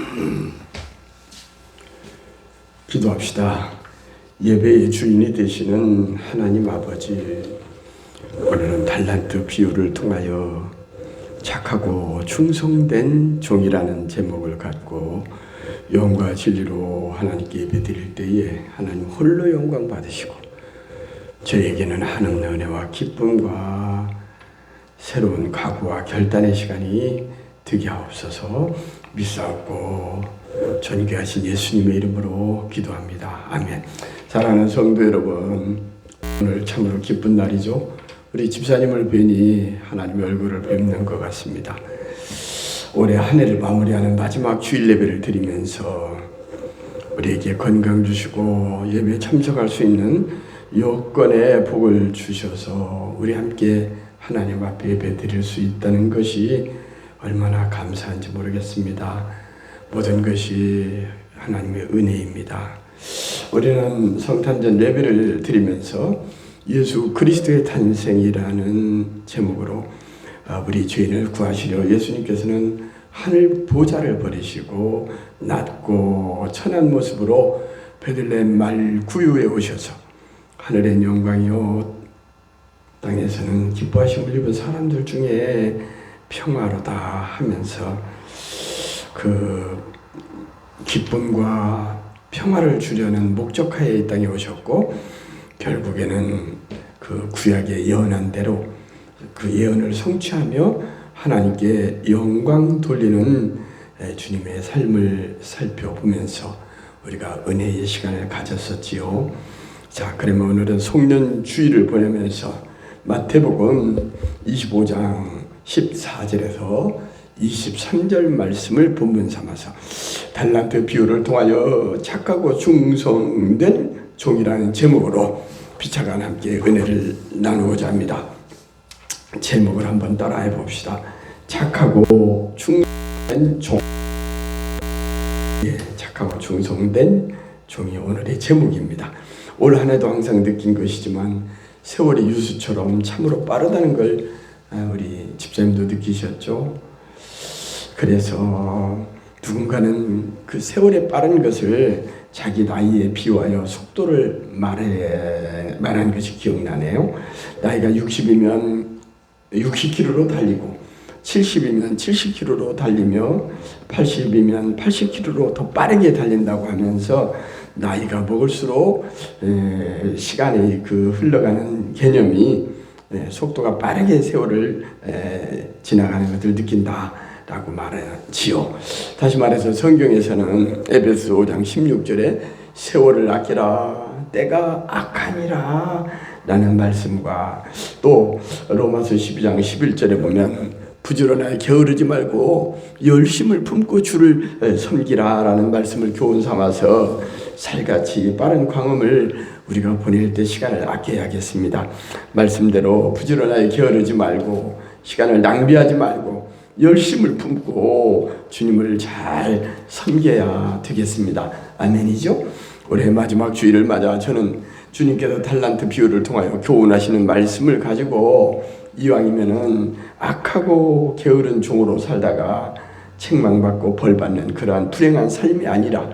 기도합시다. 예배의 주인이 되시는 하나님 아버지, 오늘은 달란트 비유를 통하여 착하고 충성된 종이라는 제목을 갖고 영과 진리로 하나님께 예배 드릴 때에 하나님 홀로 영광 받으시고 저에게는 하는 은혜와 기쁨과 새로운 각오와 결단의 시간이 되게 하옵소서 믿사옵고 존귀하신 예수님의 이름으로 기도합니다. 아멘. 사랑하는 성도 여러분, 오늘 참으로 기쁜 날이죠. 우리 집사님을 뵈니 하나님의 얼굴을 뵙는 것 같습니다. 올해 한 해를 마무리하는 마지막 주일 예배를 드리면서 우리에게 건강 주시고 예배 참석할 수 있는 여건의 복을 주셔서 우리 함께 하나님 앞에 예배 드릴 수 있다는 것이 얼마나 감사한지 모르겠습니다. 모든 것이 하나님의 은혜입니다. 우리는 성탄절 예배를 드리면서 예수 그리스도의 탄생이라는 제목으로 아, 우리 죄인을 구하시려 예수님께서는 하늘 보좌를 버리시고 낮고 천한 모습으로 베들레헴 말 구유에 오셔서 하늘의 영광이요 땅에서는 기뻐하심을 입은 사람들 중에 평화로다 하면서 그 기쁨과 평화를 주려는 목적하에 이 땅에 오셨고 결국에는 그 구약의 예언한 대로 그 예언을 성취하며 하나님께 영광 돌리는 주님의 삶을 살펴보면서 우리가 은혜의 시간을 가졌었지요. 자, 그러면 오늘은 송년 주일을 보내면서 마태복음 25장 14절에서 23절 말씀을 본문 삼아서 달란트 비유를 통하여 착하고 충성된 종이라는 제목으로 비차간 함께 은혜를 나누고자 합니다. 제목을 한번 따라해 봅시다. 착하고 충성된 종. 예, 착하고 충성된 종이 오늘의 제목입니다. 올 한해도 항상 느낀 것이지만 세월이 유수처럼 참으로 빠르다는 걸 아, 우리 집사님도 느끼셨죠. 그래서 누군가는 그 세월의 빠른 것을 자기 나이에 비유하여 속도를 말해 말한 것이 기억나네요. 나이가 60이면 60km로 달리고 70이면 70km로 달리며 80이면 80km로 더 빠르게 달린다고 하면서 나이가 먹을수록 시간이 그 흘러가는 개념이 속도가 빠르게 세월을 지나가는 것을 느낀다라고 말하지요. 다시 말해서 성경에서는 에베소 5장 16절에 세월을 아끼라 때가 악하니라 라는 말씀과 또 로마서 12장 11절에 보면 부지런하게 게으르지 말고 열심을 품고 주를 섬기라 라는 말씀을 교훈 삼아서 살같이 빠른 광음을 우리가 보낼 때 시간을 아껴야겠습니다. 말씀대로 부지런하게 게으르지 말고 시간을 낭비하지 말고 열심을 품고 주님을 잘 섬겨야 되겠습니다. 아멘이죠? 올해 마지막 주일을 맞아 저는 주님께서 달란트 비유를 통하여 교훈하시는 말씀을 가지고 이왕이면은 악하고 게으른 종으로 살다가 책망받고 벌받는 그러한 불행한 삶이 아니라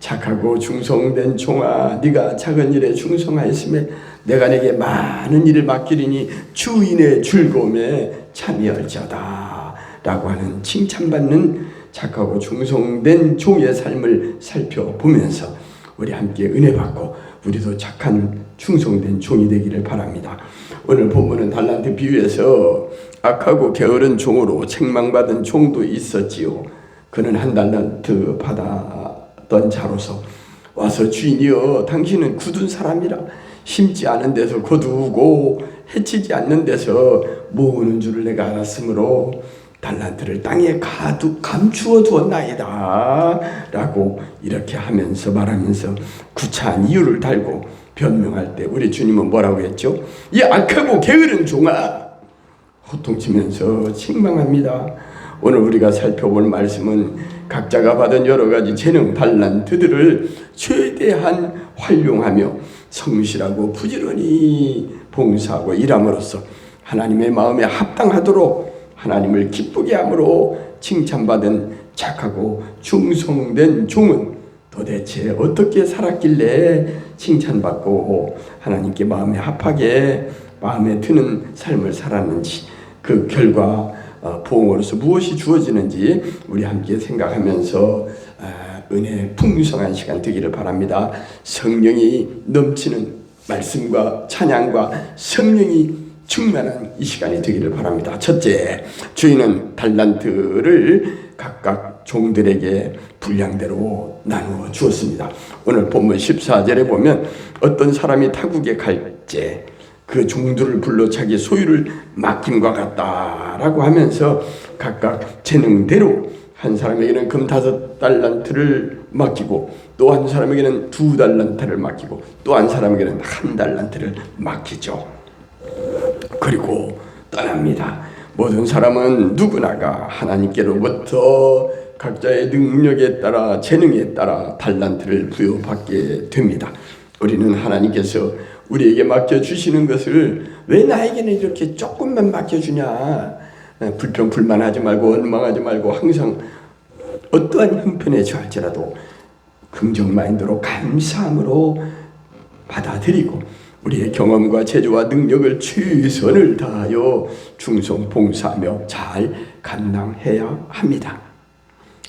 착하고 충성된 종아 네가 작은 일에 충성하였음에 내가 내게 많은 일을 맡기리니 주인의 즐거움에 참여할지어다 라고 하는 칭찬받는 착하고 충성된 종의 삶을 살펴보면서 우리 함께 은혜 받고 우리도 착한 충성된 종이 되기를 바랍니다. 오늘 본문은 달란트 비유에서 악하고 게으른 종으로 책망받은 종도 있었지요. 그는 한 달란트 받 았던 자로서 와서 주인이여 당신은 굳은 사람이라 심지 않은 데서 거두고 해치지 않는 데서 모으는 줄을 내가 알았으므로 달란트를 땅에 가득 감추어 두었나이다 라고 이렇게 하면서 말하면서 구차한 이유를 달고 변명할 때 우리 주님은 뭐라고 했죠? 이 악하고 게으른 종아 호통치면서 책망합니다. 오늘 우리가 살펴볼 말씀은 각자가 받은 여러 가지 재능 달란트들을 최대한 활용하며 성실하고 부지런히 봉사하고 일함으로써 하나님의 마음에 합당하도록 하나님을 기쁘게 함으로 칭찬받은 착하고 충성된 종은 도대체 어떻게 살았길래 칭찬받고 하나님께 마음에 합하게 마음에 드는 삶을 살았는지 그 결과 어, 보응으로서 무엇이 주어지는지 우리 함께 생각하면서 아, 은혜 풍성한 시간 되기를 바랍니다. 성령이 넘치는 말씀과 찬양과 성령이 충만한 이 시간이 되기를 바랍니다. 첫째, 주인은 달란트를 각각 종들에게 분량대로 나누어 주었습니다. 오늘 본문 14절에 보면 어떤 사람이 타국에 갈때 그 종들을 불러 자기 소유를 맡김과 같다라고 하면서 각각 재능대로 한 사람에게는 금 다섯 달란트를 맡기고 또 한 사람에게는 두 달란트를 맡기고 또 한 사람에게는 한 달란트를 맡기죠. 그리고 떠납니다. 모든 사람은 누구나가 하나님께로부터 각자의 능력에 따라 재능에 따라 달란트를 부여받게 됩니다. 우리는 하나님께서 우리에게 맡겨 주시는 것을 왜 나에게는 이렇게 조금만 맡겨 주냐? 불평 불만하지 말고 원망하지 말고 항상 어떠한 형편에 처할지라도 긍정 마인드로 감사함으로 받아들이고 우리의 경험과 재주와 능력을 최선을 다하여 충성 봉사하며 잘 감당해야 합니다.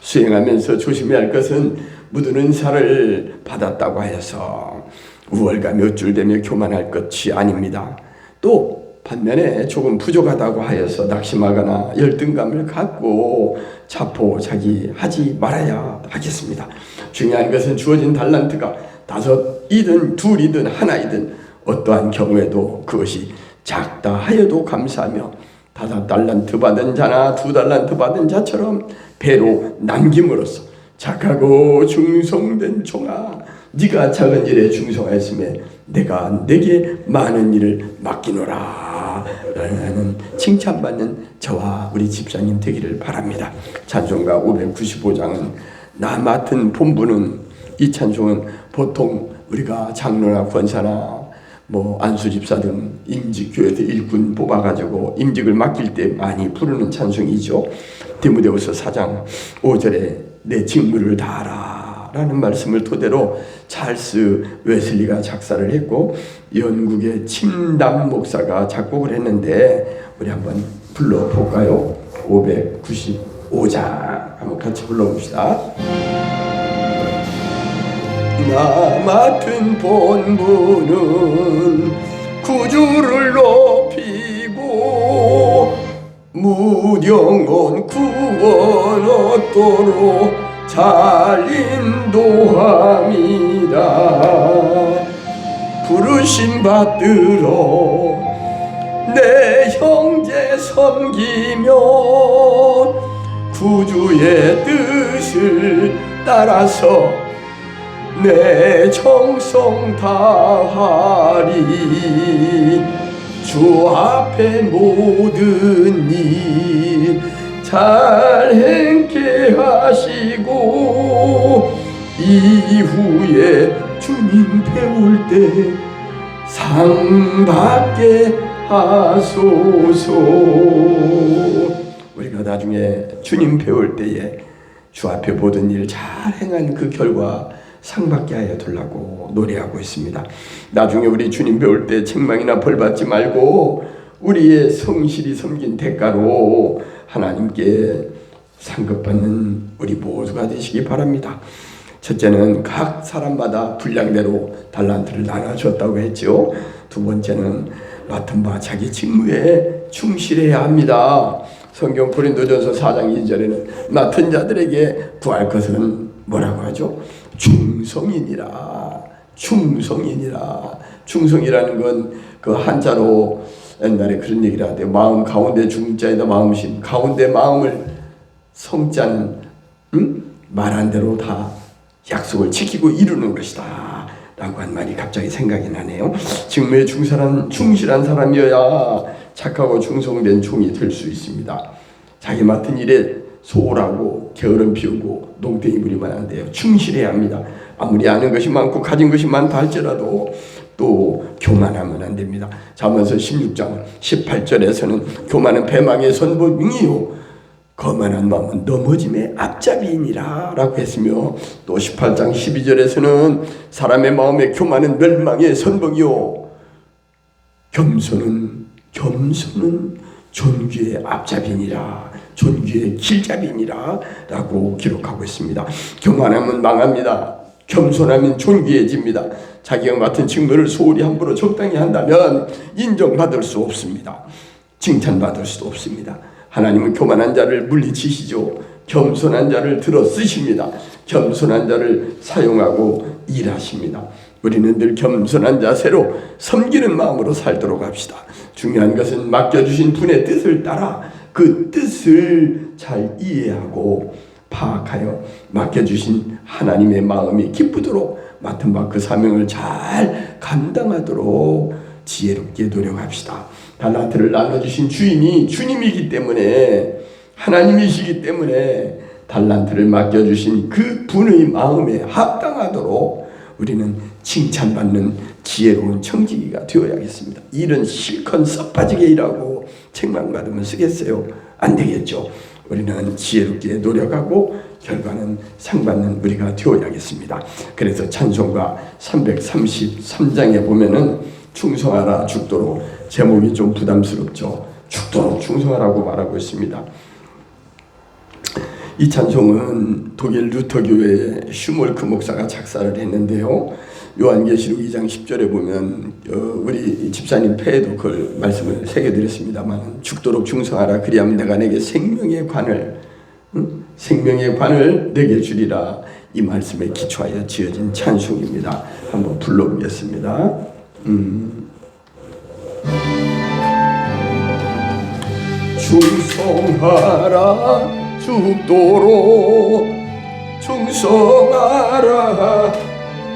수행하면서 조심해야 할 것은 묻은 은사를 받았다고 하여서 우월감이 어줄되며 교만할 것이 아닙니다. 또 반면에 조금 부족하다고 하여서 낙심하거나 열등감을 갖고 자포 자기 하지 말아야 하겠습니다. 중요한 것은 주어진 달란트가 다섯이든 둘이든 하나이든 어떠한 경우에도 그것이 작다 하여도 감사하며 다섯 달란트 받은 자나 두 달란트 받은 자처럼 배로 남김으로써 착하고 충성된 종아 네가 작은 일에 충성하였음에 내가 내게 많은 일을 맡기노라 라는 칭찬받는 저와 우리 집사님 되기를 바랍니다. 찬송가 595장은 나 맡은 본부는 이 찬송은 보통 우리가 장로나 권사나 뭐 안수 집사 등 임직 교회에서 일꾼 뽑아가지고 임직을 맡길 때 많이 부르는 찬송이죠. 디모데후서 4장 5절에 내 직무를 다하라 라는 말씀을 토대로 찰스 웨슬리가 작사를 했고 영국의 침담 목사가 작곡을 했는데 우리 한번 불러볼까요? 595장 한번 같이 불러봅시다. 나 맡은 본부는 구주를 높이고 무령원 구원 얻도록 잘 인도함이라 부르심 받들어 내 형제 섬기며 구주의 뜻을 따라서 내 정성 다하리. 주 앞에 모든 일 잘 행케 하시고 이후에 주님 배울 때 상 받게 하소서 우리가 나중에 주님 배울 때에 주 앞에 모든 일 잘 행한 그 결과 상 받게 하여 달라고 노래하고 있습니다. 나중에 우리 주님 배울 때 책망이나 벌 받지 말고 우리의 성실히 섬긴 대가로 하나님께 상급받는 우리 모두가 되시기 바랍니다. 첫째는 각 사람마다 분량대로 달란트를 나눠줬다고 했죠. 두 번째는 맡은 바 자기 직무에 충실해야 합니다. 성경 고린도전서 4장 2절에는 맡은 자들에게 구할 것은 뭐라고 하죠? 충성이니라. 충성이니라. 충성이라는 건 그 한자로 옛날에 그런 얘기를 하대요. 마음 가운데 중자에다 마음심 가운데 마음을 성자는 음? 말한 대로 다 약속을 지키고 이루는 것이다. 라고 한 말이 갑자기 생각이 나네요. 직무에 충실한, 충실한 사람이어야 착하고 충성된 종이 될 수 있습니다. 자기 맡은 일에 소홀하고 게으름 피우고 농땡이 부리면 안 돼요. 충실해야 합니다. 아무리 아는 것이 많고 가진 것이 많다 할지라도 또 교만하면 안 됩니다. 잠언서 16장 18절에서는 교만은 배망의 선봉이요. 거만한 마음은 넘어짐의 앞잡이니라 라고 했으며 또 18장 12절에서는 사람의 마음에 교만은 멸망의 선봉이요. 겸손은 겸손은 존귀의 앞잡이니라 존귀의 길잡이니라 라고 기록하고 있습니다. 교만하면 망합니다. 겸손하면 존귀해집니다 자기가 맡은 직무를 소홀히 함부로 적당히 한다면 인정받을 수 없습니다 칭찬받을 수도 없습니다 하나님은 교만한 자를 물리치시죠. 겸손한 자를 들어 쓰십니다. 겸손한 자를 사용하고 일하십니다. 우리는 늘 겸손한 자세로 섬기는 마음으로 살도록 합시다. 중요한 것은 맡겨주신 분의 뜻을 따라 그 뜻을 잘 이해하고 파악하여 맡겨주신 하나님의 마음이 기쁘도록 맡은 바 그 사명을 잘 감당하도록 지혜롭게 노력합시다. 달란트를 나눠주신 주인이 주님이기 때문에 하나님이시기 때문에 달란트를 맡겨주신 그 분의 마음에 합당하도록 우리는 칭찬받는 지혜로운 청지기가 되어야겠습니다. 일은 실컷 썩빠지게 일하고 책망받으면 쓰겠어요? 안 되겠죠. 우리는 지혜롭게 노력하고 결과는 상받는 우리가 되어야겠습니다. 그래서 찬송가 333장에 보면은 충성하라 죽도록 제목이 좀 부담스럽죠. 죽도록 충성하라고 말하고 있습니다. 이 찬송은 독일 루터 교회의 슈몰크 목사가 작사를 했는데요. 요한계시록 2장 10절에 보면 어, 우리 집사님 폐에도 그걸 말씀을 새겨드렸습니다만 죽도록 충성하라 그리하면 내가 내게 생명의 관을 응? 생명의 관을 내게 주리라 이 말씀에 기초하여 지어진 찬송입니다. 한번 불러보겠습니다. 음. 충성하라 죽도록 충성하라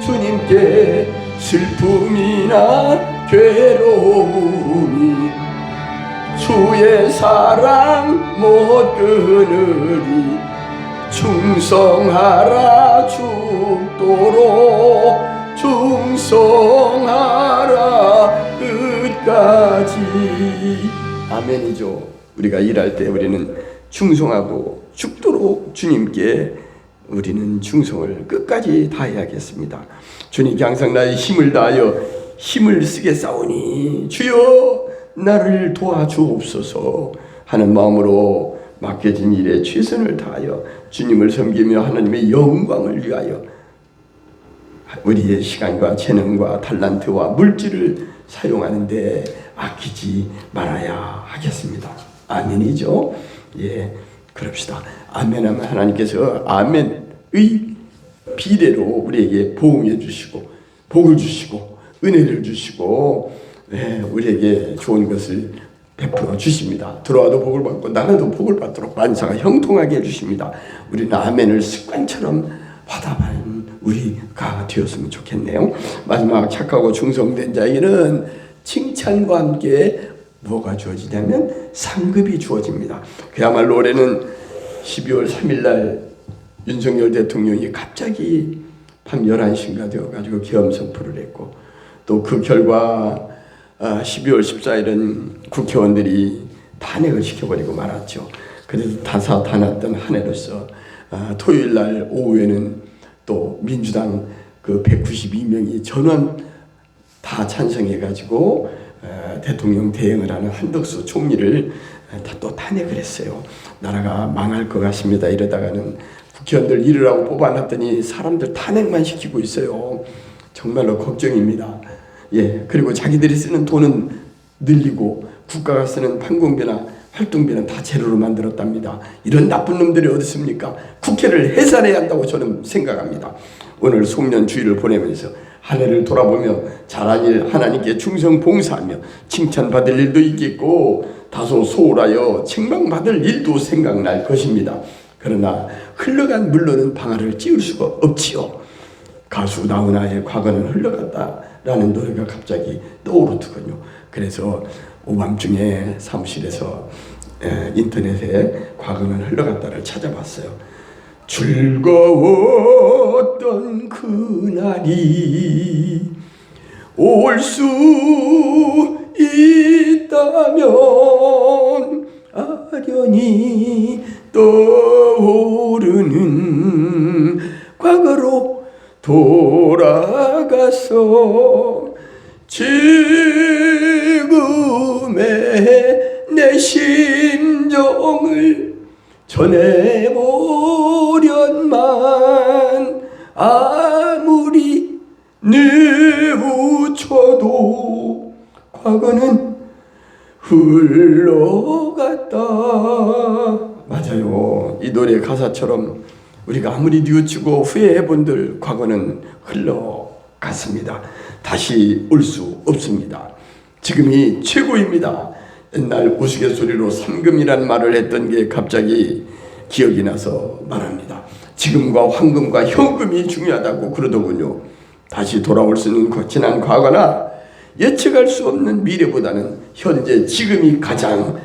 주님께 슬픔이나 괴로움이 주의 사랑 못 끊으리 충성하라 죽도록 충성하라 끝까지 아멘이죠. 우리가 일할 때 우리는 충성하고 죽도록 주님께 우리는 충성을 끝까지 다해야겠습니다. 주님께 항상 나의 힘을 다하여 힘을 쓰게 싸우니 주여 나를 도와주옵소서 하는 마음으로 맡겨진 일에 최선을 다하여 주님을 섬기며 하나님의 영광을 위하여 우리의 시간과 재능과 달란트와 물질을 사용하는데 아끼지 말아야 하겠습니다. 아멘이죠. 예, 그럽시다. 아멘하면 하나님께서 아멘의 비례로 우리에게 보응해 주시고 복을 주시고 은혜를 주시고 예, 우리에게 좋은 것을 베풀어 주십니다. 들어와도 복을 받고 나가도 복을 받도록 만사가 형통하게 해주십니다. 우리는 아멘을 습관처럼 화답하는 우리가 되었으면 좋겠네요. 마지막 착하고 충성된 자에게는 칭찬과 함께 뭐가 주어지냐면 상급이 주어집니다. 그야말로 올해는 12월 3일 날 윤석열 대통령이 갑자기 밤 11시인가 되어가지고 계엄 선포를 했고 또 그 결과 12월 14일은 국회의원들이 탄핵을 시켜버리고 말았죠. 그래서 다사다났던 한 해로서 아, 토요일 날 오후에는 또 민주당 그 192명이 전원 다 찬성해가지고 어, 대통령 대행을 하는 한덕수 총리를 또 탄핵을 했어요. 나라가 망할 것 같습니다. 이러다가는 국회의원들 잃으라고 뽑아놨더니 사람들 탄핵만 시키고 있어요. 정말로 걱정입니다. 예, 그리고 자기들이 쓰는 돈은 늘리고 국가가 쓰는 판공비나 활동비는 다 제로로 만들었답니다. 이런 나쁜 놈들이 어디 있습니까? 국회를 해산해야 한다고 저는 생각합니다. 오늘 송년 주의를 보내면서 한 해를 돌아보며 잘한 일 하나님께 충성 봉사하며 칭찬받을 일도 있겠고 다소 소홀하여 책망받을 일도 생각날 것입니다. 그러나 흘러간 물로는 방아를 찌울 수가 없지요. 가수 나훈아의 과거는 흘러갔다 라는 노래가 갑자기 떠오르더군요. 그래서 오밤중에 사무실에서 인터넷에 과거는 흘러갔다를 찾아봤어요. 즐거웠던 그날이 올 수 있다면 아련히 떠오르는 과거로 돌아가서 지금의 내 심정을 전해보련만 아무리 뉘우쳐도 과거는 흘러갔다. 맞아요. 이 노래 가사처럼 우리가 아무리 뉘우치고 후회해 본들 과거는 흘러갔습니다. 다시 올 수 없습니다. 지금이 최고입니다. 옛날 우스갯소리로 상금이란 말을 했던 게 갑자기 기억이 나서 말합니다. 지금과 황금과 현금이 중요하다고 그러더군요. 다시 돌아올 수는 지난 과거나 예측할 수 없는 미래보다는 현재 지금이 가장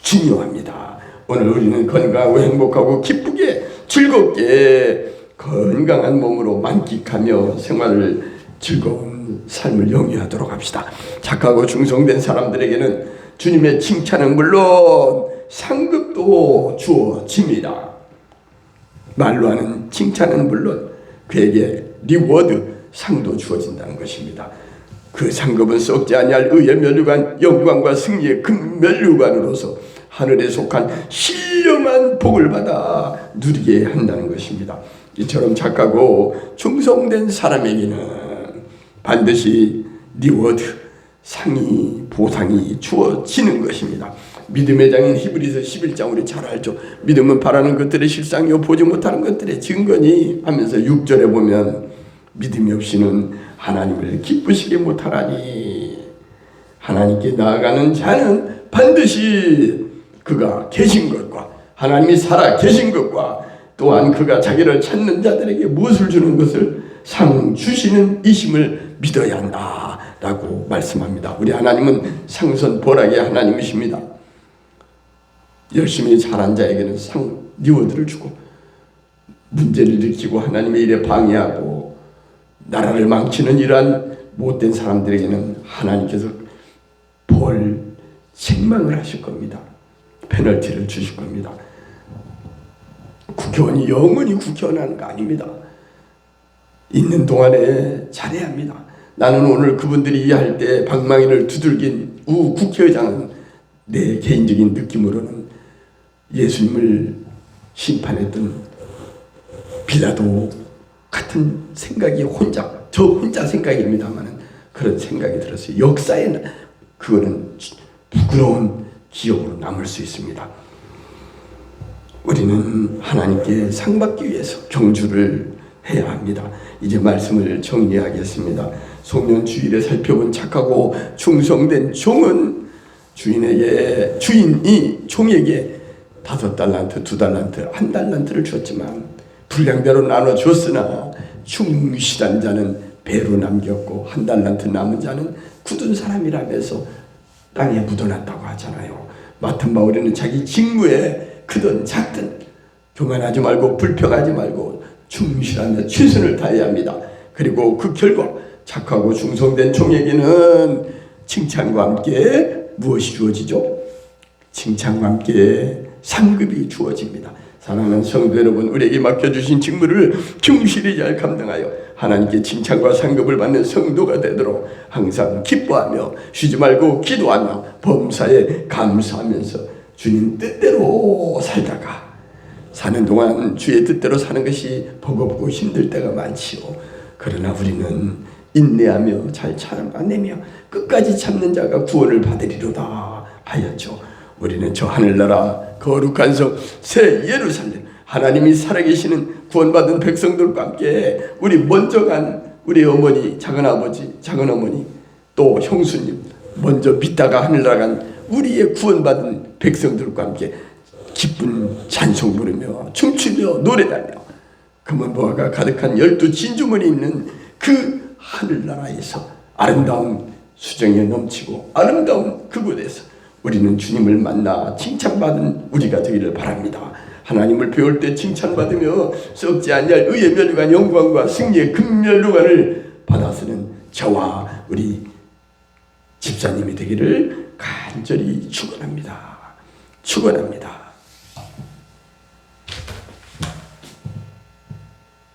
중요합니다. 오늘 우리는 건강하고 행복하고 기쁘게 즐겁게 건강한 몸으로 만끽하며 생활을 즐거운 삶을 영위하도록 합시다. 착하고 충성된 사람들에게는 주님의 칭찬은 물론 상급도 주어집니다. 말로 하는 칭찬은 물론 그에게 리워드 상도 주어진다는 것입니다. 그 상급은 썩지 아니할 의의 면류관 영광과 승리의 금면류관으로서 하늘에 속한 신령한 복을 받아 누리게 한다는 것입니다. 이처럼 착하고 충성된 사람에게는 반드시 리워드 상이 보상이 주어지는 것입니다. 믿음의 장인 히브리서 11장 우리 잘 알죠. 믿음은 바라는 것들의 실상이요 보지 못하는 것들의 증거니 하면서 6절에 보면 믿음이 없이는 하나님을 기쁘시게 못하나니 하나님께 나아가는 자는 반드시 그가 계신 것과 하나님이 살아 계신 것과 또한 그가 자기를 찾는 자들에게 무엇을 주는 것을 상 주시는 이심을 믿어야 한다 라고 말씀합니다. 우리 하나님은 상선 보락의 하나님이십니다. 열심히 잘한 자에게는 상 리워드를 주고 문제를 일으키고 하나님의 일에 방해하고 나라를 망치는 이러한 못된 사람들에게는 하나님께서 벌 책망을 하실 겁니다. 페널티를 주실 겁니다. 국회의원이 영원히 국회의원하는 거 아닙니다. 있는 동안에 잘해야 합니다. 나는 오늘 그분들이 이해할 때 방망이를 두들긴 우 국회의장은 내 개인적인 느낌으로는 예수님을 심판했던 빌라도 같은 생각이 혼자 저 혼자 생각입니다만은 그런 생각이 들었어요. 역사에 그거는 부끄러운 기억으로 남을 수 있습니다. 우리는 하나님께 상 받기 위해서 경주를 해야 합니다. 이제 말씀을 정리하겠습니다. 소년 주일에 살펴본 착하고 충성된 종은 주인에게 주인이 종에게 다섯 달란트, 두 달란트, 한 달란트를 줬지만 분량대로 나눠 줬으나 충실한 자는 배로 남겼고 한 달란트 남은 자는 굳은 사람이라면서 땅에 묻어놨다고 하잖아요. 맡은 바울에는 자기 직무에 크든 작든 교만하지 말고 불평하지 말고 충실하며 최선을 다해야 합니다. 그리고 그 결과 착하고 충성된 종에게는 칭찬과 함께 무엇이 주어지죠? 칭찬과 함께 상급이 주어집니다. 사랑하는 성도 여러분, 우리에게 맡겨주신 직무를 충실히 잘 감당하여 하나님께 칭찬과 상급을 받는 성도가 되도록 항상 기뻐하며 쉬지 말고 기도하며 범사에 감사하면서 주님 뜻대로 살다가 사는 동안 주의 뜻대로 사는 것이 버겁고 힘들 때가 많지요. 그러나 우리는 인내하며 잘 참아내며 끝까지 참는 자가 구원을 받으리로다 하였죠. 우리는 저 하늘나라 거룩한 성 새 예루살렘 하나님이 살아계시는 구원받은 백성들과 함께 우리 먼저 간 우리 어머니 작은아버지 작은어머니 또 형수님 먼저 믿다가 하늘나라 간 우리의 구원받은 백성들과 함께 기쁜 찬송 부르며 춤추며 노래하며 금은보화가 가득한 열두 진주문이 있는 그 하늘나라에서 아름다운 수정에 넘치고 아름다운 그곳에서 우리는 주님을 만나 칭찬받은 우리가 되기를 바랍니다. 하나님을 배울 때 칭찬받으며 썩지 않냐할 의의 멸류관 영광과 승리의 금멸류관을 받아서는 저와 우리 집사님이 되기를 간절히 축원합니다. 축원합니다.